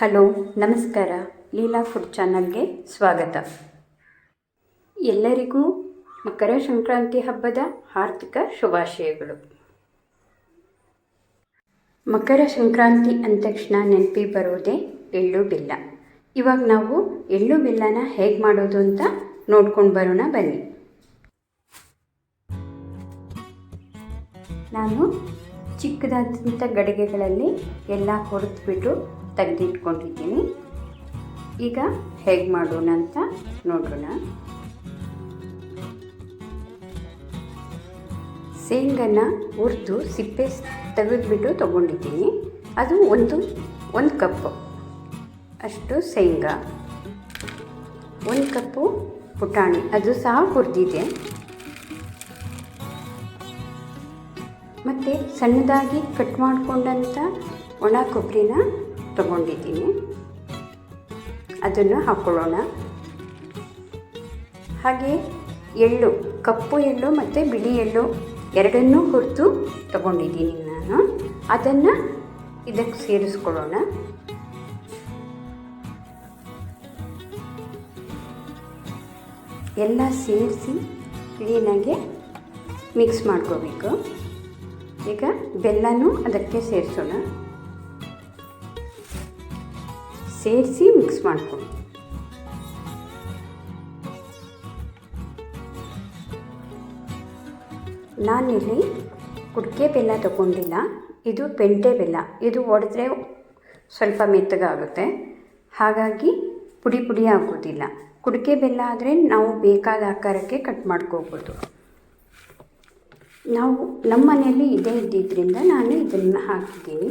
Hello, ನಮಸ್ಕಾರ. Leela food ಚಾನಲ್ಗೆ ಸ್ವಾಗತ. ಎಲ್ಲರಿಗೂ ಮಕರ ಸಂಕ್ರಾಂತಿ ಹಬ್ಬದ ಆರ್ಥಿಕ ಶುಭಾಶಯಗಳು. ಮಕರ ಸಂಕ್ರಾಂತಿ ಅಂದ ತಕ್ಷಣ ನೆನಪಿ ಬರೋದೇ ಎಳ್ಳು ಬೆಲ್ಲ. ಇವಾಗ ನಾವು ಎಳ್ಳು ಬೆಲ್ಲನ ಹೇಗೆ ಮಾಡೋದು ಅಂತ ನೋಡ್ಕೊಂಡು ಬರೋಣ ಬನ್ನಿ. ನಾನು ಚಿಕ್ಕದಾದಂಥ ಗಡಿಗೆಗಳಲ್ಲಿ ಎಲ್ಲ ಹುರಿದ್ಬಿಟ್ಟು ತೆಗೆದಿಟ್ಕೊಂಡಿದ್ದೀನಿ. ಈಗ ಹೇಗೆ ಮಾಡೋಣ ಅಂತ ನೋಡೋಣ. ಶೇಂಗನ ಹುರಿದು ಸಿಪ್ಪೆ ತೆಗೆದುಬಿಟ್ಟು ತೊಗೊಂಡಿದ್ದೀನಿ. ಅದು ಒಂದು ಒಂದು ಕಪ್ಪು ಅಷ್ಟು ಶೇಂಗಾ. ಒಂದು ಕಪ್ಪು ಪುಟಾಣಿ, ಅದು ಸಹ ಹುರಿದಿದೆ. ಮತ್ತು ಸಣ್ಣದಾಗಿ ಕಟ್ ಮಾಡಿಕೊಂಡಂಥ ಒಣ ಕೊಬ್ಬರಿನ ತಗೊಂಡಿದ್ದೀನಿ. ಅದನ್ನು ಹಾಕ್ಕೊಳ್ಳೋಣ ಹಾಗೆ ಎಳ್ಳು, ಕಪ್ಪು ಎಳ್ಳು ಮತ್ತು ಬಿಳಿ ಎಳ್ಳು ಎರಡನ್ನೂ ಹುರಿದು ತಗೊಂಡಿದ್ದೀನಿ ನಾನು. ಅದನ್ನು ಇದಕ್ಕೆ ಸೇರಿಸ್ಕೊಳ್ಳೋಣ. ಎಲ್ಲ ಸೇರಿಸಿ ಕ್ಲೀನಾಗಿ ಮಿಕ್ಸ್ ಮಾಡ್ಕೋಬೇಕು. ಈಗ ಬೆಲ್ಲನೂ ಅದಕ್ಕೆ ಸೇರಿಸೋಣ. ಸೇರಿಸಿ ಮಿಕ್ಸ್ ಮಾಡ್ಕೊಳ್ಳಿ. ನಾನಿಲ್ಲಿ ಕುಡಿಕೆ ಬೆಲ್ಲ ತಗೊಂಡಿಲ್ಲ, ಇದು ಪೆಂಟೆ ಬೆಲ್ಲ. ಇದು ಒಡೆದ್ರೆ ಸ್ವಲ್ಪ ಮೆತ್ತಗಾಗುತ್ತೆ. ಹಾಗಾಗಿ ಪುಡಿ ಪುಡಿ ಆಗೋದಿಲ್ಲ. ಕುಡಿಕೆ ಬೆಲ್ಲ ಆದರೆ ನಾವು ಬೇಕಾದ ಆಕಾರಕ್ಕೆ ಕಟ್ ಮಾಡ್ಕೋಬೋದು. ನಾವು ನಮ್ಮ ಮನೆಯಲ್ಲಿ ಇದೇ ಇದ್ದಿದ್ದರಿಂದ ನಾನು ಇದನ್ನು ಹಾಕಿದ್ದೀನಿ.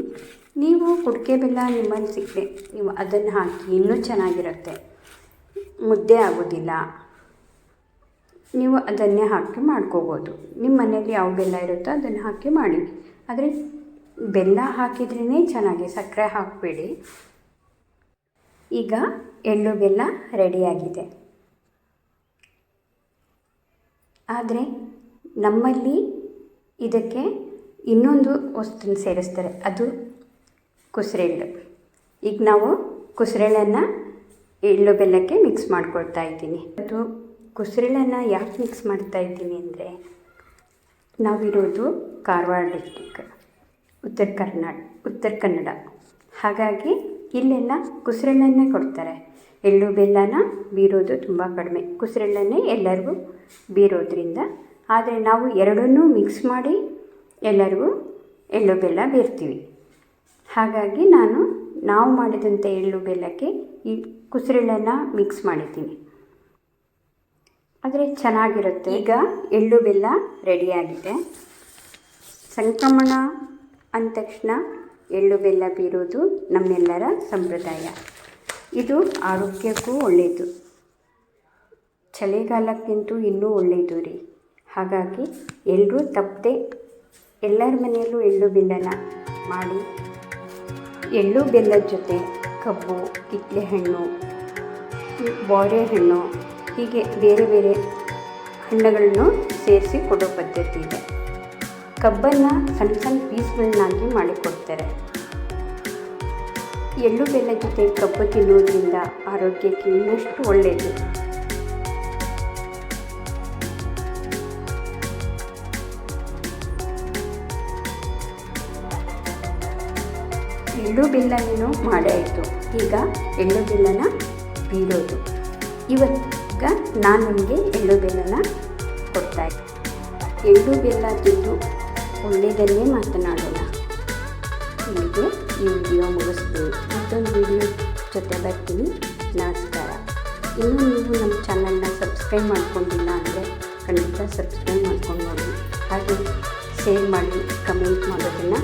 ನೀವು ಕುಡಿಕೆ ಬೆಲ್ಲ ನಿಮ್ಮಲ್ಲಿ ಸಿಕ್ಕರೆ ನೀವು ಅದನ್ನು ಹಾಕಿ ಇನ್ನೂ ಚೆನ್ನಾಗಿರುತ್ತೆ. ಮುದ್ದೆ ಆಗೋದಿಲ್ಲ. ನೀವು ಅದನ್ನೇ ಹಾಕಿ ಮಾಡ್ಕೋಬೋದು. ನಿಮ್ಮ ಮನೆಯಲ್ಲಿ ಯಾವ ಬೆಲ್ಲ ಇರುತ್ತೋ ಅದನ್ನು ಹಾಕಿ ಮಾಡಿ. ಆದರೆ ಬೆಲ್ಲ ಹಾಕಿದ್ರೇ ಚೆನ್ನಾಗಿ ಸಕ್ಕರೆ ಹಾಕಬೇಡಿ. ಈಗ ಎಳ್ಳು ಬೆಲ್ಲ ರೆಡಿಯಾಗಿದೆ. ಆದರೆ ನಮ್ಮಲ್ಲಿ ಇದಕ್ಕೆ ಇನ್ನೊಂದು ವಸ್ತುನ ಸೇರಿಸ್ತಾರೆ. ಅದು ಕುಸ್ರೆಳ್ಳು ಈಗ ನಾವು ಕುಸ್ರೆಳ್ಳನ್ನು ಎಳ್ಳು ಬೆಲ್ಲಕ್ಕೆ ಮಿಕ್ಸ್ ಮಾಡ್ಕೊಳ್ತಾ ಇದ್ದೀನಿ. ಅದು ಕುಸ್ರೆಳ್ಳನ್ನು ಯಾಕೆ ಮಿಕ್ಸ್ ಮಾಡ್ತಾ ಇದ್ದೀನಿ ಅಂದರೆ ನಾವಿರೋದು ಕಾರವಾರ ಡಿಸ್ಟಿಕ್ ಉತ್ತರ ಕರ್ನಾಟ ಉತ್ತರ ಕನ್ನಡ. ಹಾಗಾಗಿ ಇಲ್ಲೆಲ್ಲ ಕುಸ್ರೆಳ್ಳನ್ನೇ ಕೊಡ್ತಾರೆ. ಎಳ್ಳು ಬೆಲ್ಲನ ಬೀರೋದು ತುಂಬ ಕಡಿಮೆ. ಕುಸ್ರೆಳ್ಳನ್ನೇ ಎಲ್ಲರಿಗೂ ಬೀರೋದ್ರಿಂದ. ಆದರೆ ನಾವು ಎರಡನ್ನೂ ಮಿಕ್ಸ್ ಮಾಡಿ ಎಲ್ಲರಿಗೂ ಎಳ್ಳು ಬೆಲ್ಲ ಬೀರ್ತೀವಿ. ಹಾಗಾಗಿ ನಾನು ನಾವು ಮಾಡಿದಂಥ ಎಳ್ಳು ಬೆಲ್ಲಕ್ಕೆ ಈ ಕುಸ್ರೆಳ್ಳನ್ನು ಮಿಕ್ಸ್ ಮಾಡಿದ್ದೀನಿ. ಆದರೆ ಚೆನ್ನಾಗಿರುತ್ತೆ. ಈಗ ಎಳ್ಳು ಬೆಲ್ಲ ರೆಡಿಯಾಗಿದೆ ಸಂಕ್ರಮಣ ಅಂದ ತಕ್ಷಣ ಎಳ್ಳು ಬೆಲ್ಲ ಬೀರೋದು ನಮ್ಮೆಲ್ಲರ ಸಂಪ್ರದಾಯ. ಇದು ಆರೋಗ್ಯಕ್ಕೂ ಒಳ್ಳೆಯದು ಚಳಿಗಾಲಕ್ಕಿಂತೂ ಇನ್ನೂ ಒಳ್ಳೆಯದು ರೀ. ಹಾಗಾಗಿ ಎಲ್ಲರೂ ತಪ್ಪದೆ ಎಲ್ಲರ ಮನೆಯಲ್ಲೂ ಎಳ್ಳು ಬೆಲ್ಲನ ಮಾಡಿ ಎಳ್ಳು ಬೆಲ್ಲದ ಜೊತೆ ಕಬ್ಬು ಕಿತ್ತಳೆ ಹಣ್ಣು ಬಾಳೆಹಣ್ಣು ಹೀಗೆ ಬೇರೆ ಬೇರೆ ಹಣ್ಣುಗಳನ್ನು ಸೇರಿಸಿ ಕೊಡೋ ಪದ್ಧತಿ ಇದೆ. ಕಬ್ಬನ್ನು ಸಣ್ಣ ಸಣ್ಣ ಪೀಸ್ಗಳನ್ನಾಗಿ ಮಾಡಿಕೊಡ್ತಾರೆ. ಎಳ್ಳು ಬೆಲ್ಲ ಜೊತೆ ಕಬ್ಬು ತಿನ್ನೋದ್ರಿಂದ ಆರೋಗ್ಯಕ್ಕೆ ಇನ್ನಷ್ಟು ಒಳ್ಳೆಯದು ಎಳ್ಳು ಬೆಲ್ಲನೇನು ಮಾಡಾಯಿತು ಈಗ ಎಳ್ಳು ಬೆಲ್ಲನ ಬೀರೋದು ಇವತ್ತೀಗ ನಾನು ನಿಮಗೆ ಎಳ್ಳು ಬೆಲ್ಲನ ಕೊಡ್ತಾ ಎಳ್ಳು ಬೆಲ್ಲ ತಿಂದು ಒಳ್ಳೆಯದನ್ನೇ ಮಾತನಾಡೋಣ. ಇಲ್ಲಿಗೆ ಈ ವಿಡಿಯೋ ಮುಗಿಸ್ತೀನಿ ಮತ್ತೊಂದು ವಿಡಿಯೋ ಜೊತೆ ಬರ್ತೀನಿ. ನಮಸ್ಕಾರ. ಇನ್ನೂ ನೀವು ನಮ್ಮ ಚಾನಲ್ನ ಸಬ್ಸ್ಕ್ರೈಬ್ ಮಾಡ್ಕೊಂಡಿಲ್ಲ ಅಂದರೆ ಖಂಡಿತ ಸಬ್ಸ್ಕ್ರೈಬ್ ಮಾಡ್ಕೊಂಡು ನೋಡಿ ಹಾಗೆ ಶೇರ್ ಮಾಡಿ, ಕಮೆಂಟ್ ಮಾಡೋದನ್ನು